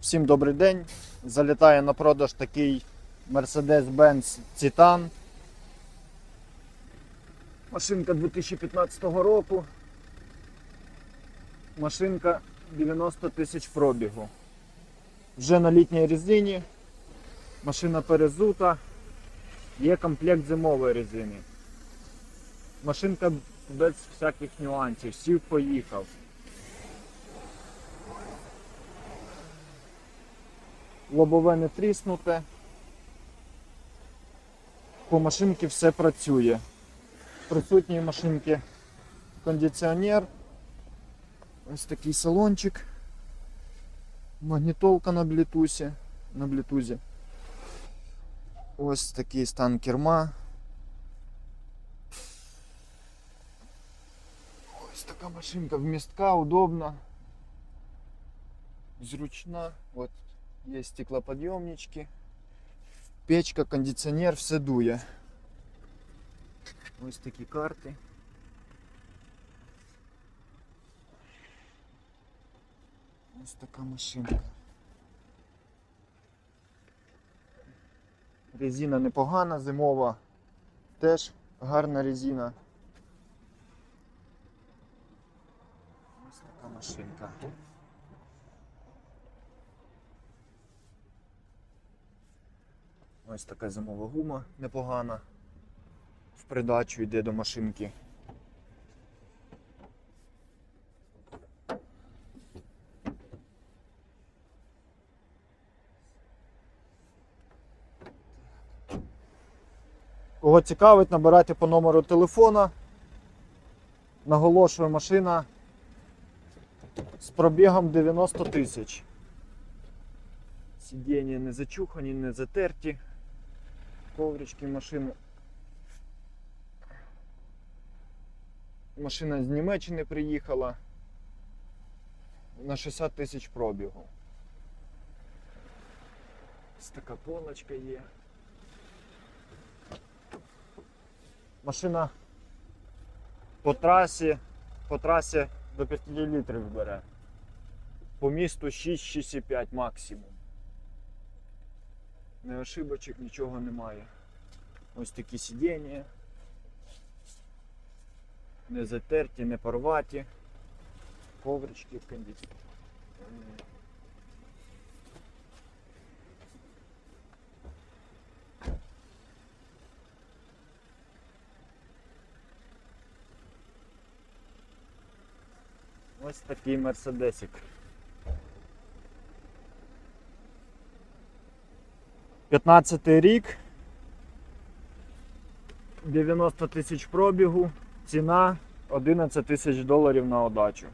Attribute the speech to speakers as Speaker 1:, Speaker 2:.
Speaker 1: Всім добрий день. Залітає на продаж такий Mercedes-Benz Titan. Машинка 2015 року. Машинка 90 тисяч пробігу. Вже на літній резині. Машина перезута. Є комплект зимової резини. Машинка без всяких нюансів. Сів поїхав. Лобове не тріснуте. По машинці все працює. Присутній в машинці кондиціонер. Ось такий салончик. Магнітолка на блютусі. На блютузі. Ось такий стан керма. Ось така машинка вмістка, удобна. Зручна. От Є стеклоподйомнички, печка, кондиціонер, все дує. Ось такі карти. Ось така машинка. Резина непогана, зимова. Теж гарна резина. Ось така машинка. Ось така зимова гума непогана. В придачу йде до машинки. Кого цікавить, набирайте по номеру телефона. Наголошую, машина з пробігом 90 тисяч. Сидіння не зачухані, не затерті. Коврички машини. Машина з Німеччини приїхала на 60 тисяч пробігу. Ось така полочка є. Машина по трасі, по трасі до 5 літрів бере. По місту 6-6,5 максимум. Не ошибочок, нічого немає. Ось такі сидіння. Не затерті, не порваті. Коврички в кондиці. Ось такий мерседесик. 15 рік. 90 тисяч пробігу, ціна 11 тисяч доларів на одачу.